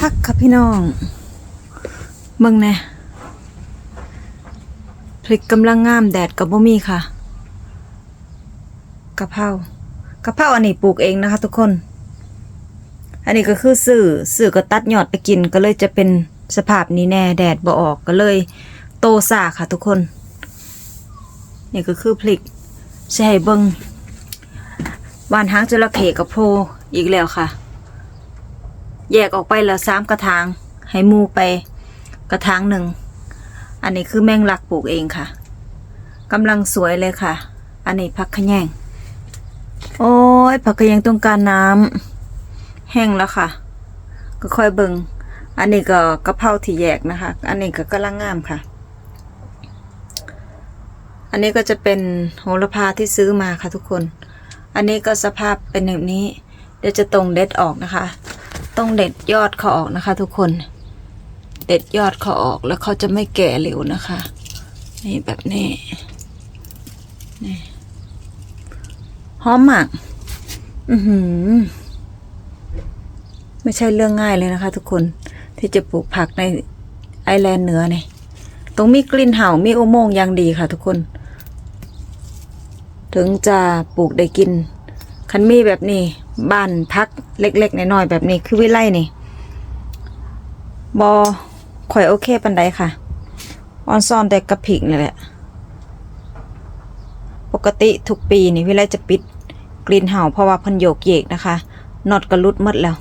พักค่ะพี่น้องเบิ่งแน่พริกกำลังงามแดดกับบ่มีค่ะกะเพรากะเพราอันนี้ปลูกเองนะคะ ทุกคน อันนี้ก็คือสื่อสื่อก็ตัดยอดไปกินก็เลยจะเป็นสภาพนี้แน่แดดบ่ออกก็เลย โตซาค่ะทุกคน นี่ก็คือพริกใช่เบิงวานหางจระเข้กับโพอีกแล้วค่ะ แยกออกไปแล้วสามกระถาง ให้มูไปกระถางหนึ่ง อันนี้คือแมงลักปลูกเองค่ะกำลังสวยเลยค่ะ อันนี้ผักขะแยงโอ้ยผักขะแยงต้องการน้ำแห้งแล้วค่ะ ก็ค่อยเบิงอันนี้ก็กระเพราที่แยกนะคะ อันนี้ก็กำลังงามค่ะ อันนี้ก็จะเป็นโหระพาที่ซื้อมาค่ะทุกคน อันนี้ก็สภาพเป็นแบบนี้ เดี๋ยวจะตรงเด็ดออกนะคะ ต้องเด็ดยอดเขาออกนะคะ ทุกคน เด็ดยอดเขาออกแล้วเขาจะไม่แก่เร็วนะคะ นี่แบบนี้นี่หอมมาก อือหือ ไม่ใช่เรื่องง่ายเลยนะคะ ทุกคนที่จะปลูกผักในไอแลนด์เหนือเนี่ยต้องมีกลิ่นเห่ามีอุโมงค์ย่างดีค่ะ ทุกคน ถึงจะปลูกได้กิน คันมีแบบนี้ บ้านพักเล็กๆน้อยๆแบบนี้คือวิไลนี่บอข่อยโอเคปันใดค่ะออนซ่อนแต่กระผิกนี่แหละ ปกติทุกปีนี่วิไลจะปิดกลิ่นเห่าเพราะว่าพันโยกเยกนะคะนอดกระลุดมดแล้ว